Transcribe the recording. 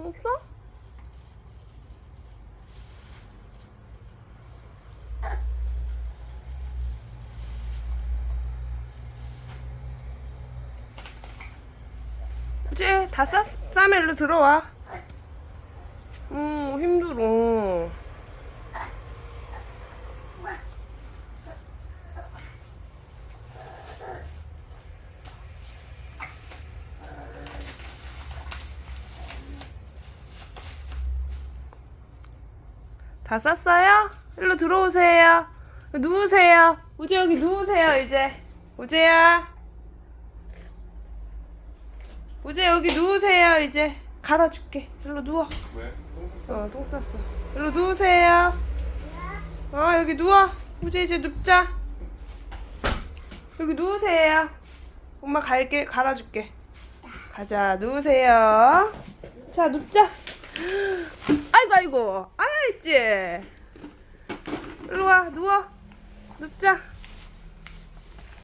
없어? 이제 다 싸, 싸멜로 들어와. 음, 힘들어. 다 쌌어요? 일로 들어오세요. 누우세요. 우재 여기 누우세요, 이제. 우재야. 우재 여기 누우세요, 이제. 갈아줄게. 일로 누워. 왜? 똥 쌌어? 어, 똥 쌌어. 일로 누우세요. 어, 여기 누워. 우재 이제 눕자. 여기 누우세요. 엄마 갈게, 갈아줄게. 가자, 누우세요. 자, 눕자. 아이고, 아이고. 아, 있지. 일로 와, 누워. 눕자.